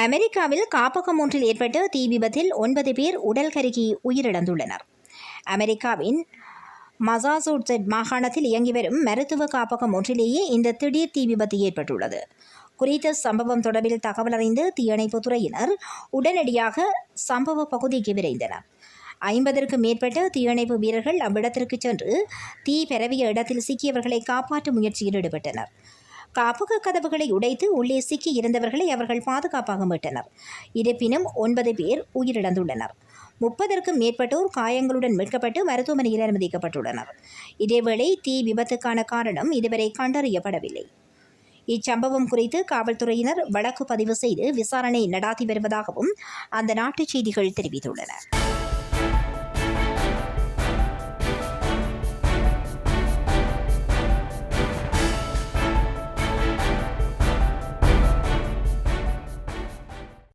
அமெரிக்காவில் காப்பகம் ஒன்றில் ஏற்பட்ட தீ விபத்தில் ஒன்பது பேர் உடல் கருகி உயிரிழந்துள்ளனர். அமெரிக்காவின் மசாசூட்செட் மாகாணத்தில் இயங்கி வரும் மருத்துவ காப்பகம் ஒன்றிலேயே இந்த திடீர் தீ விபத்து ஏற்பட்டுள்ளது. குறித்த சம்பவம் தொடர்பில் தகவல் அறிந்து தீயணைப்புத் துறையினர் உடனடியாக சம்பவ பகுதிக்கு விரைந்தனர். ஐம்பதற்கும் மேற்பட்ட தீயணைப்பு வீரர்கள் அவ்விடத்திற்கு சென்று தீ பரவிய இடத்தில் சிக்கியவர்களை காப்பாற்றும் முயற்சியில் ஈடுபட்டனர். காப்பக கதவுகளை உடைத்து உள்ளே சிக்கி இருந்தவர்களை அவர்கள் பாதுகாப்பாக மீட்டனர். இருப்பினும் ஒன்பது பேர் உயிரிழந்துள்ளனர். முப்பதற்கும் மேற்பட்டோர் காயங்களுடன் மீட்கப்பட்டு மருத்துவமனையில் அனுமதிக்கப்பட்டுள்ளனர். இதேவேளை தீ விபத்துக்கான காரணம் இதுவரை கண்டறியப்படவில்லை. இச்சம்பவம் குறித்து காவல்துறையினர் வழக்கு பதிவு செய்து விசாரணை நடாத்தி வருவதாகவும் அந்த நாட்டுச் செய்திகள் தெரிவித்துள்ளன.